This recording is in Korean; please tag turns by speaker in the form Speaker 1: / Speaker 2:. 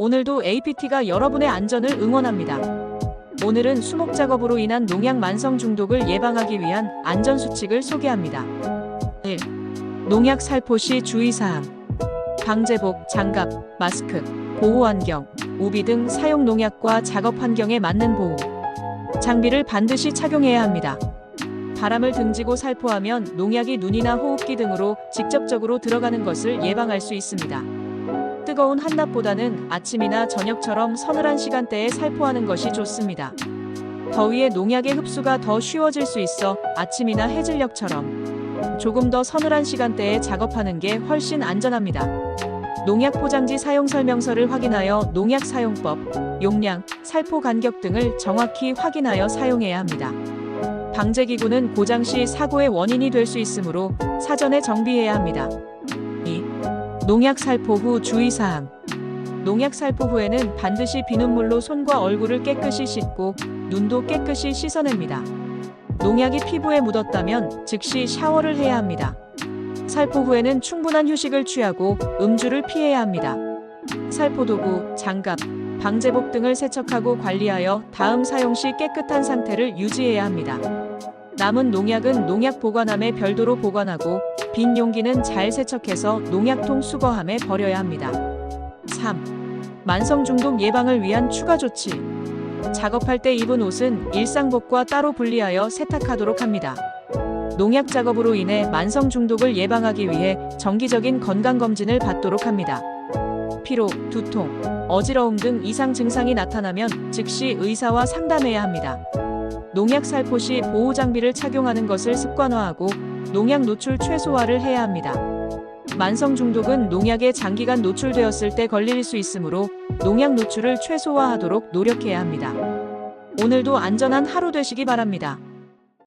Speaker 1: 오늘도 APT가 여러분의 안전을 응원합니다. 오늘은 수목 작업으로 인한 농약 만성 중독을 예방하기 위한 안전 수칙을 소개합니다. 1. 농약 살포 시 주의사항. 방제복, 장갑, 마스크, 보호 안경, 우비 등 사용 농약과 작업 환경에 맞는 보호. 장비를 반드시 착용해야 합니다. 바람을 등지고 살포하면 농약이 눈이나 호흡기 등으로 직접적으로 들어가는 것을 예방할 수 있습니다. 뜨거운 한낮보다는 아침이나 저녁처럼 서늘한 시간대에 살포하는 것이 좋습니다. 더위에 농약의 흡수가 더 쉬워질 수 있어 아침이나 해질녘처럼 조금 더 서늘한 시간대에 작업하는 게 훨씬 안전합니다. 농약 포장지 사용 설명서를 확인하여 농약 사용법, 용량, 살포 간격 등을 정확히 확인하여 사용해야 합니다. 방제기구는 고장 시 사고의 원인이 될 수 있으므로 사전에 정비해야 합니다. 2. 농약 살포 후 주의사항. 농약 살포 후에는 반드시 비눗물로 손과 얼굴을 깨끗이 씻고 눈도 깨끗이 씻어냅니다. 농약이 피부에 묻었다면 즉시 샤워를 해야 합니다. 살포 후에는 충분한 휴식을 취하고 음주를 피해야 합니다. 살포 도구, 장갑, 방제복 등을 세척하고 관리하여 다음 사용 시 깨끗한 상태를 유지해야 합니다. 남은 농약은 농약 보관함에 별도로 보관하고 빈 용기는 잘 세척해서 농약통 수거함에 버려야 합니다. 3. 만성 중독 예방을 위한 추가 조치. 작업할 때 입은 옷은 일상복과 따로 분리하여 세탁하도록 합니다. 농약 작업으로 인해 만성 중독을 예방하기 위해 정기적인 건강검진을 받도록 합니다. 피로, 두통, 어지러움 등 이상 증상이 나타나면 즉시 의사와 상담해야 합니다. 농약 살포 시 보호 장비를 착용하는 것을 습관화하고 농약 노출 최소화를 해야 합니다. 만성 중독은 농약에 장기간 노출되었을 때 걸릴 수 있으므로 농약 노출을 최소화하도록 노력해야 합니다. 오늘도 안전한 하루 되시기 바랍니다.